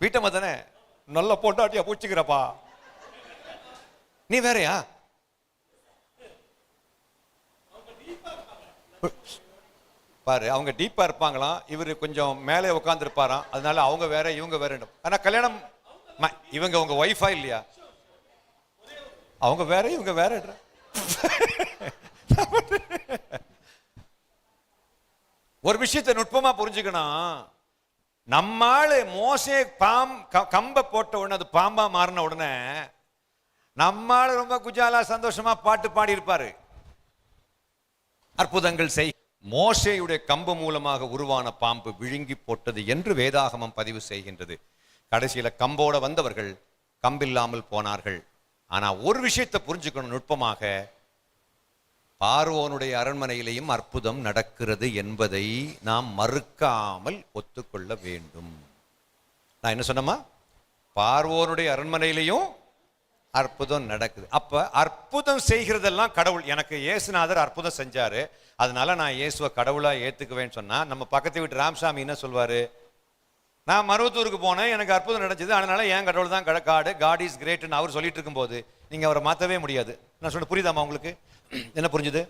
வீட்டம்மா தானே நல்ல பொண்டாட்டியா பூச்சிக்கிறப்பா. நீ வேறையா? பாரு அவங்க டீப்பா இருப்பாங்களாம். இவரு கொஞ்சம் மேலே உட்காந்துருப்பாராம் அதனால அவங்க வேற இவங்க வேற ஆனா கல்யாணம் ம- இவங்க உங்க ஒய்ஃபா இல்லையா? அவங்க வேற இவங்க வேற ஒரு விஷயத்தை நுட்பமா புரிஞ்சுக்கணும். நம்மால் மோசே பாம் க- போட்ட உடனே அது பாம்பா மாறின உடனே நம்மாளு ரொம்ப குஜாலா சந்தோஷமா பாட்டு பாடி இருப்பாரு அற்புதங்கள் செய். மோசையுடைய கம்பு மூலமாக உருவான பாம்பு விழுங்கி போட்டது என்று வேதாகமம் பதிவு செய்கின்றது. கடைசியில கம்போட வந்தவர்கள் கம்பில்லாமல் போனார்கள். ஆனா ஒரு விஷயத்தை புரிஞ்சுக்கணும் நுட்பமாக பார்வோனுடைய அரண்மனையிலேயும் அற்புதம் நடக்கிறது என்பதை நாம் மறுக்காமல் ஒத்துக்கொள்ள வேண்டும். நான் என்ன சொன்னமா பார்வோனுடைய அரண்மனையிலையும் அற்புதம் நடக்குது. அப்ப அற்புதம் செய்கிறதெல்லாம் கடவுள். எனக்கு இயேசுநாதர் அற்புதம் செஞ்சாரு. அதனால நான் இயேசுவை கடவுளா ஏத்துக்குவேன்னு சொன்னா நம்ம பக்கத்து வீட்டு ராமசாமி என்ன சொல்வாரு? நான் மருவத்தூருக்கு போனேன் எனக்கு அற்புதம் நடந்தது. அதனால என் கடவுள் தான் கடக்காடு காட் இஸ் கிரேட்னு அவர் சொல்லிட்டு இருக்கும்போது நீங்க அவரை மாத்தவே முடியாது. நான் சொல்ல புரியுதாமா உங்களுக்கு? என்ன புரிஞ்சுது?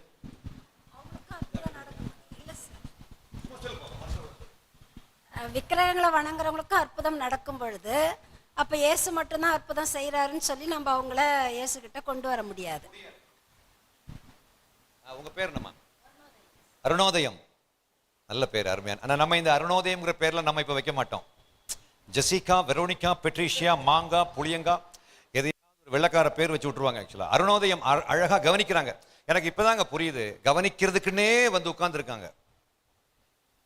விக்கிரகங்களை வணங்குறவங்களுக்கு அற்புதம் நடக்கும் பொழுது அப்ப இயேசு மட்டும்தான் அற்புதம் செய்யறாருன்னு சொல்லி நம்ம அவங்கள இயேசு கிட்ட கொண்டு வர முடியாது. ஆ, உங்க பேர் என்னம்மா? அருணோதயம். நல்ல பேர் அருமையான. ஆனா நம்ம இந்த அருணோதயம்ங்கிற பேர்ல நம்ம இப்ப வைக்க மாட்டோம். ஜெசிகா வெரோனிகா பெட்ரிஷியா மாங்கா புளியங்கா வெள்ளக்கார பேர் வச்சு விட்டுருவாங்க ஆக்சுவலா அருணோதயம் அழகாக கவனிக்கிறாங்க. எனக்கு இப்பதாங்க புரியுது. கவனிக்கிறதுக்குன்னே வந்து உட்காந்துருக்காங்க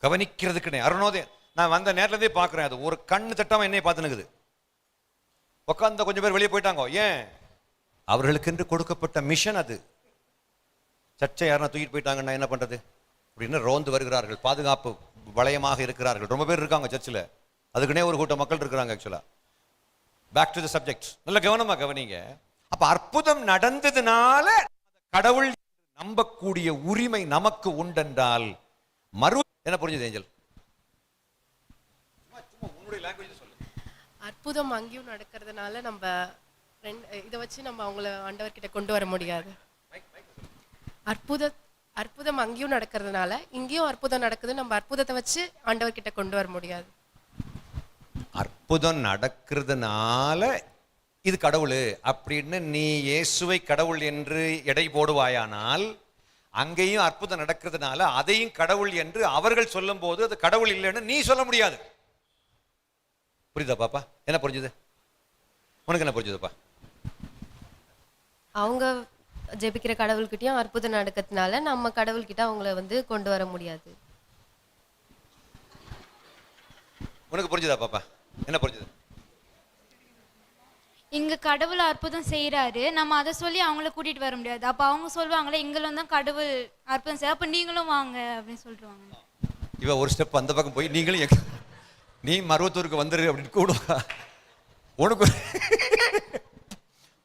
கவனிக்கிறதுக்குன்னே. அருணோதயம் நான் வந்த நேரத்துலேருந்தே பார்க்குறேன் அது. ஒரு கண்ணு தட்டாம என்னைய பார்த்துனுக்குது உட்காந்த கொஞ்சம் பேர் வெளியே போயிட்டாங்க. ஏன்? அவர்களுக்கென்று கொடுக்கப்பட்ட மிஷன் அது. சர்ச்சை யாருன்னா தூக்கிட்டு போயிட்டாங்கன்னா என்ன பண்றது? அப்படின்னு ரோந்து வருகிறார்கள். பாதுகாப்பு வளையமாக இருக்கிறார்கள். ரொம்ப பேர் இருக்காங்க சர்ச்சில். அதுக்குன்னே ஒரு கூட்டம் மக்கள் இருக்கிறாங்க ஆக்சுவலா பேக் டு த சப்ஜெக்ட் நல்ல கவனமா கவனிங்க. அப்ப அற்புதம் நடந்ததுனால கடவுள் நம்பக்கூடிய உரிமை நமக்கு உண்டென்றால் மறு என்ன புரிஞ்சது ஏஞ்சல்? அற்புதம் அங்கேயும் நடக்கிறதுனால நம்ம இதை வச்சு நம்ம அவங்கள ஆண்டவர்கிட்ட கொண்டு வர முடியாது. அற்புத அற்புதம் அங்கேயும் நடக்கிறதுனால இங்கேயும் அற்புதம் நடக்குது. நம்ம அற்புதத்தை வச்சு ஆண்டவர்கிட்ட கொண்டு வர முடியாது. அற்புதம் நடக்கிறதுனால இது கடவுள் அப்படின்னு நீ இயேசுவை கடவுள் என்று எடை போடுவாயானால் அங்கேயும் அற்புதம் நடக்கிறதுனால அதையும் கடவுள் என்று அவர்கள் சொல்லும்போது அது கடவுள் இல்லைன்னு நீ சொல்ல முடியாது. புரியுதா பாப்பா? என்ன புரிஞ்சுது? உனக்கு என்ன புரிஞ்சுதுப்பா? அவங்க ஜெபிக்கிற கடவுள்கிட்டயும் அற்புதம் நடக்கிறதுனால நம்ம கடவுள்கிட்ட அவங்கள வந்து கொண்டு வர முடியாது. உனக்கு புரிஞ்சுதா பாப்பா? என்ன புரிஞ்சுது? இங்க கடவுள் அற்புதம் செய்றாரு. நம்ம அதை சொல்லி அவங்கள கூட்டிட்டு வர முடியாது. அப்ப அவங்க சொல்லுவாங்களே எங்களும் தான் கடவுள் அற்புதம் செய்ய அப்ப நீங்களும் வாங்க அப்படின்னு சொல்லிடுவாங்க இவ ஒரு ஸ்டெப் அந்த பக்கம் போய் நீங்களும் எங்க நீ மருவத்தூருக்கு வந்துரு அப்படின்னு கூடுவா உனக்கு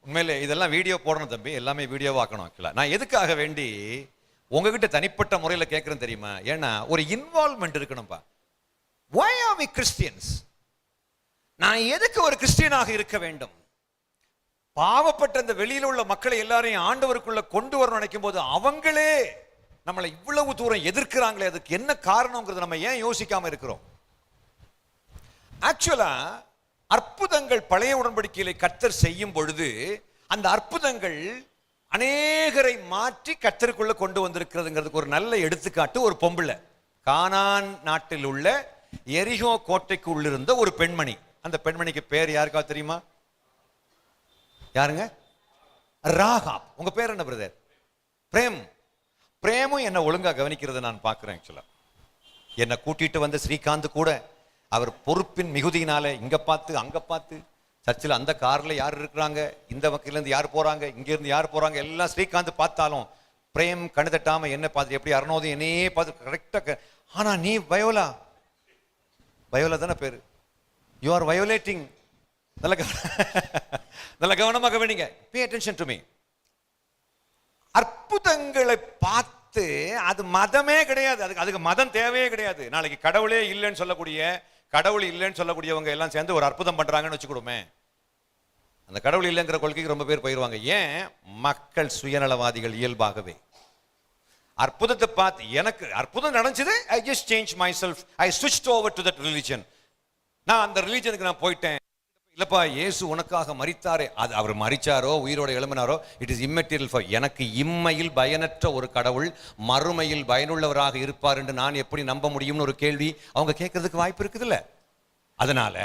உண்மையிலே இதெல்லாம் வீடியோ போடணும் தம்பி. எல்லாமே வீடியோவாக்கணும் ஆக்சுவலாக நான் எதுக்காக வேண்டி உங்ககிட்ட தனிப்பட்ட முறையில் கேட்குறேன் தெரியுமா? ஏன்னா ஒரு இன்வால்மெண்ட் இருக்கணும்ப்பா why are we கிறிஸ்டியன்ஸ் நான் எதுக்கு ஒரு கிறிஸ்டியனாக இருக்க வேண்டும்? பாவப்பட்ட அந்த வெளியில் உள்ள மக்களை எல்லாரையும் ஆண்டவருக்குள்ள கொண்டு வரணும் நினைக்கும் போது அவங்களே நம்மளை இவ்வளவு தூரம் எதிர்க்கிறாங்களே அதுக்கு என்ன காரணங்கிறது நம்ம ஏன் யோசிக்காம இருக்கிறோம்? ஆக்சுவலா அற்புதங்கள் பழைய உடன்படிக்கையில கத்தர் செய்யும் பொழுது அந்த அற்புதங்கள் அநேகரை மாற்றி கத்தருக்குள்ள கொண்டு வந்திருக்கிறதுங்கிறதுக்கு ஒரு நல்ல எடுத்துக்காட்டு ஒரு பொம்பளை. கானான் நாட்டில் உள்ள எரிகோ கோட்டைக்கு உள்ளிருந்த ஒரு பெண்மணி. அந்த பெண்மணிக்கு பேர் யாருக்கா தெரியுமா? யாருங்க? ராகாப். உங்க பேர் என்ன பிரதர் பிரேம். பிரேமும் என்னை ஒழுங்கா கவனிக்கிறத நான் பார்க்குறேன் ஆக்சுவலா என்னை கூட்டிட்டு வந்த ஸ்ரீகாந்த் கூட அவர் பொறுப்பின் மிகுதியினால இங்க பார்த்து அங்க பார்த்து சர்ச்சில் அந்த கார்ல யார் இருக்கிறாங்க இந்த வகையில யார் போறாங்க இங்கிருந்து யார் போறாங்க எல்லாம் ஸ்ரீகாந்த் பார்த்தாலும் பிரேம் கண்ணு தட்டாம என்ன பார்த்து எப்படி அறநோதும் என்னையே பார்த்து கரெக்டாக ஆனா நீ பயோலா பயோலா தானே பேரு. யூ ஆர் வயோலேட்டிங் நல்ல கவ- நல்ல கவனமாக வேணுங்க. பே அட்டென்ஷன் டு மீ அற்புதங்களை பார்த்து அது மதமே கிடையாது. அதுக்கு அதுக்கு மதம் தேவையே கிடையாது. நாளைக்கு கடவுளே இல்லைன்னு சொல்லக்கூடிய கடவுள் இல்லைன்னு சொல்லக்கூடியவங்க எல்லாம் சேர்ந்து ஒரு அற்புதம் பண்ணுறாங்கன்னு வச்சுக்கிடுமே. அந்த கடவுள் இல்லைங்கிற கொள்கைக்கு ரொம்ப பேர் போயிடுவாங்க ஏன்? மக்கள் சுயநலவாதிகள் இயல்பாகவே. அற்புதத்தை பார்த்து எனக்கு அற்புதம் நடந்துச்சு. I just change myself I switch over to that religion நான் அந்த ரிலீஜனுக்கு நான் போயிட்டேன். இல்லைப்பா இயேசு உனக்காக மறித்தாரே அது அவர் மறிச்சாரோ உயிரோட எழுமினாரோ இட் இஸ் இம்மெட்டீரியல் ஃபார் எனக்கு இம்மையில் பயனற்ற ஒரு கடவுள் மறுமையில் பயனுள்ளவராக இருப்பார் என்று நான் எப்படி நம்ப முடியும்னு ஒரு கேள்வி அவங்க கேட்கறதுக்கு வாய்ப்பு இருக்குதுல்ல. அதனால